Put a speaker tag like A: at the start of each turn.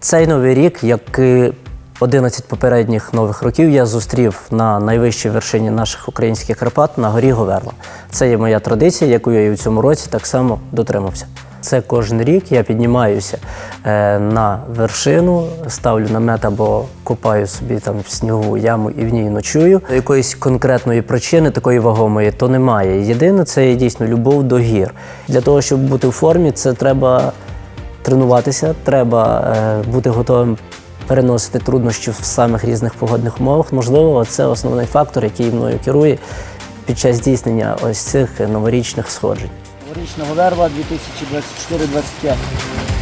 A: Цей новий рік, як і 11 попередніх нових років, я зустрів на найвищій вершині наших українських Карпат на горі Говерла. Це є моя традиція, яку я і в цьому році так само дотримався. Це кожен рік я піднімаюся е, на вершину, ставлю намет або копаю собі там в снігову яму і в ній ночую. Якоїсь конкретної причини такої вагомої то немає. Єдине, це є дійсно любов до гір. Для того, щоб бути в формі, це треба тренуватися, треба е, бути готовим переносити труднощі в самих різних погодних умовах. Можливо, це основний фактор, який мною керує під час здійснення ось цих новорічних сходжень.
B: Новорічна верва 2024-25.